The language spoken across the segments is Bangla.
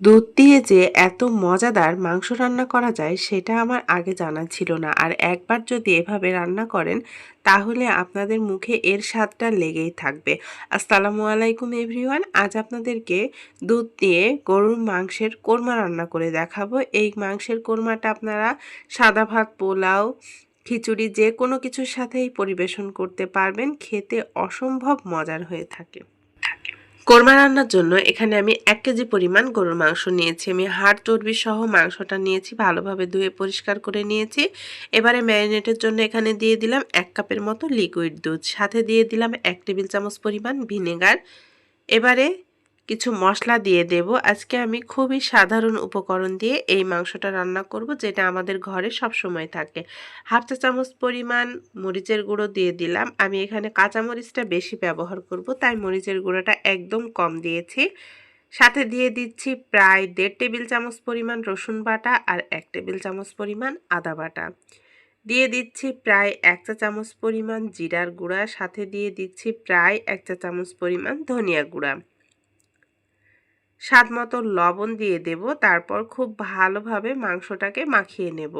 দুধ দিয়ে যে এত মজাদার মাংস রান্না করা যায়, সেটা আমার আগে জানা ছিল না। আর একবার যদি এভাবে রান্না করেন, তাহলে আপনাদের মুখে এর স্বাদটা লেগেই থাকবে। আসসালামু আলাইকুম এভরিওয়ান, আজ আপনাদেরকে দুধ দিয়ে গরুর মাংসের কোরমা রান্না করে দেখাবো। এই মাংসের কোরমাটা আপনারা সাদা ভাত, পোলাও, খিচুড়ি যে কোনো কিছুর সাথেই পরিবেশন করতে পারবেন। খেতে অসম্ভব মজার হয়ে থাকে। কোরমা রান্নার জন্য এখানে আমি এক কেজি পরিমাণ গরুর মাংস নিয়েছি। আমি হাড়, চর্বি সহ মাংসটা নিয়েছি, ভালোভাবে ধুয়ে পরিষ্কার করে নিয়েছি। এবারে ম্যারিনেটের জন্য এখানে দিয়ে দিলাম এক কাপের মতো লিকুইড দুধ। সাথে দিয়ে দিলাম এক টেবিল চামচ পরিমাণ ভিনেগার। এবারে কিছু মশলা দিয়ে দেব। আজকে আমি খুবই সাধারণ উপকরণ দিয়ে এই মাংসটা রান্না করব, যেটা আমাদের ঘরে সব সময় থাকে। হাফ চা চামচ পরিমাণ মরিচের গুঁড়ো দিয়ে দিলাম। আমি এখানে কাঁচা মরিচটা বেশি ব্যবহার করব, তাই মরিচের গুঁড়োটা একদম কম দিয়েছি। সাথে দিয়ে দিচ্ছি প্রায় দেড় টেবিল চামচ পরিমাণ রসুন বাটা আর এক টেবিল চামচ পরিমাণ আদা বাটা। দিয়ে দিচ্ছি প্রায় এক চা চামচ পরিমাণ জিরার গুঁড়া। সাথে দিয়ে দিচ্ছি প্রায় এক চা চামচ পরিমাণ ধনিয়া গুঁড়া। স্বাদ মতো লবণ দিয়ে দেব, তারপর খুব ভালোভাবে মাংসটাকে মাখিয়ে নেব।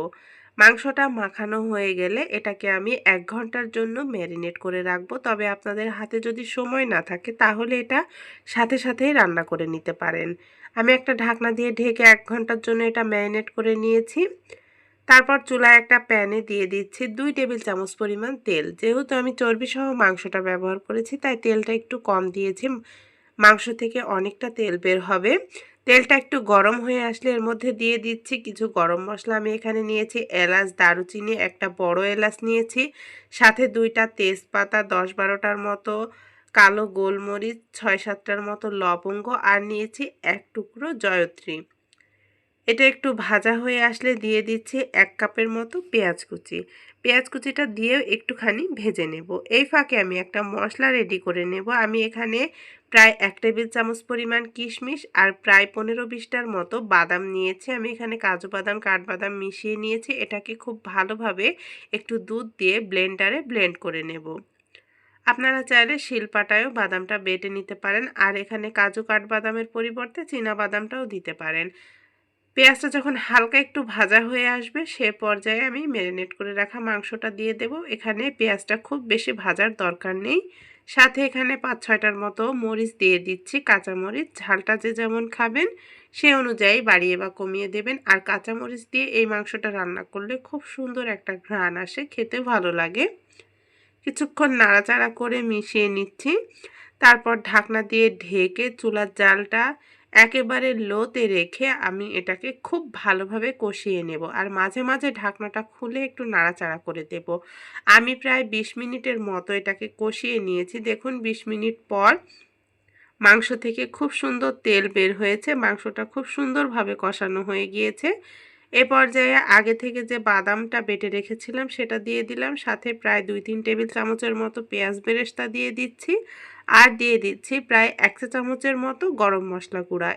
মাংসটা মাখানো হয়ে গেলে এটাকে আমি এক ঘণ্টার জন্য ম্যারিনেট করে রাখব। তবে আপনাদের হাতে যদি সময় না থাকে, তাহলে এটা সাথে সাথেই রান্না করে নিতে পারেন। আমি একটা ঢাকনা দিয়ে ঢেকে এক ঘণ্টার জন্য এটা ম্যারিনেট করে নিয়েছি। তারপর চুলায় একটা প্যানে দিয়ে দিচ্ছি দুই টেবিল চামচ পরিমাণ তেল। যেহেতু আমি চর্বি সহ মাংসটা ব্যবহার করেছি, তাই তেলটা একটু কম দিয়েছি। মাংস থেকে অনেকটা তেল বের হবে। তেলটা একটু গরম হয়ে আসলে এর মধ্যে দিয়ে দিচ্ছি। কিছু গরম মশলা আমি এখানে নিয়েছি, এলাচ, দারুচিনি, একটা বড় এলাচ নিয়েছি, সাথে দুইটা তেজপাতা, দশ বারোটার মতো কালো গোলমরিচ, ছয় সাতটার মতো লবঙ্গ, আর নিয়েছি এক টুকরো জয়ত্রী। এটা একটু ভাজা হয়ে আসলে দিয়ে দিচ্ছি এক কাপের মতো পেঁয়াজ কুচি। পেঁয়াজ কুচিটা দিয়েও একটুখানি ভেজে নেব। এই ফাঁকে আমি একটা মশলা রেডি করে নেব। আমি এখানে প্রায় এক টেবিল চামচ পরিমাণ কিশমিশ আর প্রায় পনেরো বিশটার মতো বাদাম নিয়েছি। আমি এখানে কাজু বাদাম, কাঠবাদাম মিশিয়ে নিয়েছি। এটাকে খুব ভালোভাবে একটু দুধ দিয়ে ব্লেন্ডারে ব্লেন্ড করে নেব। আপনারা চাইলে শিলপাটায়ও বাদামটা বেটে নিতে পারেন আর এখানে কাজু কাঠবাদামের পরিবর্তে চীনা বাদামটাও দিতে পারেন। পেঁয়াজটা যখন হালকা একটু ভাজা হয়ে আসবে, সে পর্যায়ে আমি ম্যারিনেট করে রাখা মাংসটা দিয়ে দেব। এখানে পেঁয়াজটা খুব বেশি ভাজার দরকার নেই। সাথে এখানে পাঁচ ছয়টার মতো মরিচ দিয়ে দিচ্ছি। কাঁচামরিচ, ঝালটা যে যেমন খাবেন, সে অনুযায়ী বাড়িয়ে বা কমিয়ে দেবেন। আর কাঁচামরিচ দিয়ে এই মাংসটা রান্না করলে খুব সুন্দর একটা ঘ্রাণ আসে, খেতে ভালো লাগে। কিছুক্ষণ নাড়াচাড়া করে মিশিয়ে নিচ্ছি। তারপর ঢাকনা দিয়ে ঢেকে চুলার জালটা একেবারে লোতে রেখে আমি এটাকে খুব ভালোভাবে কষিয়ে নেব। আর মাঝে মাঝে ঢাকনাটা খুলে একটু নাড়াচাড়া করে দেব। আমি প্রায় ২০ মিনিটের মতো এটাকে কষিয়ে নিয়েছি। দেখুন ২০ মিনিট পর মাংস থেকে খুব সুন্দর তেল বের হয়েছে। মাংসটা খুব সুন্দরভাবে কষানো হয়ে গিয়েছে। এ পর্যায়ে আগে থেকে যে বাদামটা বেটে রেখেছিলাম সেটা দিয়ে দিলাম, সাথে প্রায় দুই তিন টেবিল চামচের মতো পেঁয়াজ বেরেস্তা দিয়ে দিচ্ছি আর দিয়ে দিচ্ছি প্রায় এক চা চামচের মতো গরম মশলা গুঁড়া।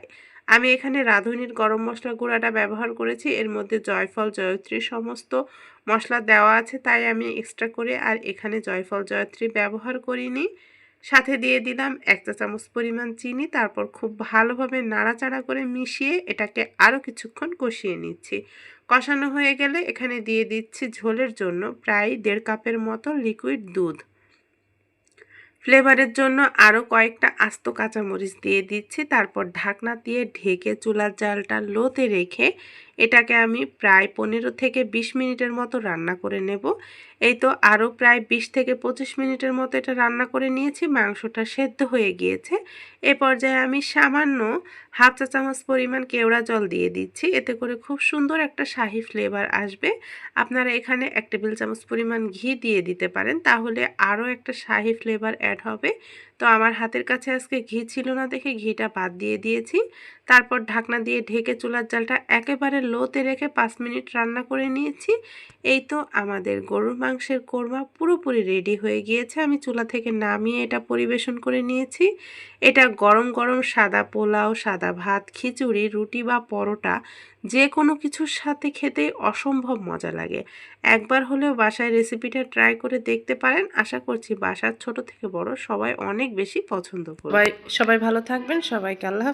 আমি এখানে রাঁধুনির গরম মশলা গুঁড়াটা ব্যবহার করেছি, এর মধ্যে জয়ফল, জয়ত্রী সমস্ত মশলা দেওয়া আছে, তাই আমি এক্সট্রা করে আর এখানে জয়ফল, জয়ত্রী ব্যবহার করিনি। সাথে দিয়ে দিলাম এক চা চামচ পরিমাণ চিনি, তারপর খুব ভালোভাবে নাড়াচাড়া করে মিশিয়ে এটাকে আরও কিছুক্ষণ কষিয়ে নিচ্ছি। কষানো হয়ে গেলে এখানে দিয়ে দিচ্ছি ঝোলের জন্য প্রায় দেড় কাপের মতো লিকুইড দুধ। ফ্লেভারের জন্য আরও কয়েকটা আস্ত কাঁচামরিচ দিয়ে দিচ্ছি, তারপর ঢাকনা দিয়ে ঢেকে চুলার জালটা লোতে রেখে এটাকে আমি প্রায় পনেরো থেকে ২০ মিনিটের মতো রান্না করে নেব। এই তো আরও প্রায় ২০ থেকে পঁচিশ মিনিটের মতো এটা রান্না করে নিয়েছি, মাংসটা সেদ্ধ হয়ে গিয়েছে। এ পর্যায়ে আমি সামান্য হাফ চা চামচ পরিমাণ কেওড়া জল দিয়ে দিচ্ছি, এতে করে খুব সুন্দর একটা শাহি ফ্লেভার আসবে। আপনারা এখানে এক টেবিল চামচ পরিমাণ ঘি দিয়ে দিতে পারেন, তাহলে আরও একটা শাহি ফ্লেভার অ্যাড হবে। তো আমার হাতের কাছে আজকে ঘি ছিল না দেখে ঘিটা বাদ দিয়ে দিয়েছি। তারপর ঢাকনা দিয়ে ঢেকে চুলার জালটা একেবারে লোতে রেখে পাঁচ মিনিট রান্না করে নিয়েছি। এই তো আমাদের গরুর মাংসের কোরমা পুরোপুরি রেডি হয়ে গিয়েছে। আমি চুলা থেকে নামিয়ে এটা পরিবেশন করে নিয়েছি। এটা গরম গরম সাদা পোলাও, সাদা ভাত, খিচুড়ি, রুটি বা পরোটা যে কোনো কিছুর সাথে খেতে অসম্ভব মজা লাগে। একবার হলেও বাসায় রেসিপিটা ট্রাই করে দেখতে পারেন। আশা করছি বাসার ছোট থেকে বড় সবাই অনেক বেশি পছন্দ করবে। সবাই ভালো থাকবেন। সবাইকে আল্লাহ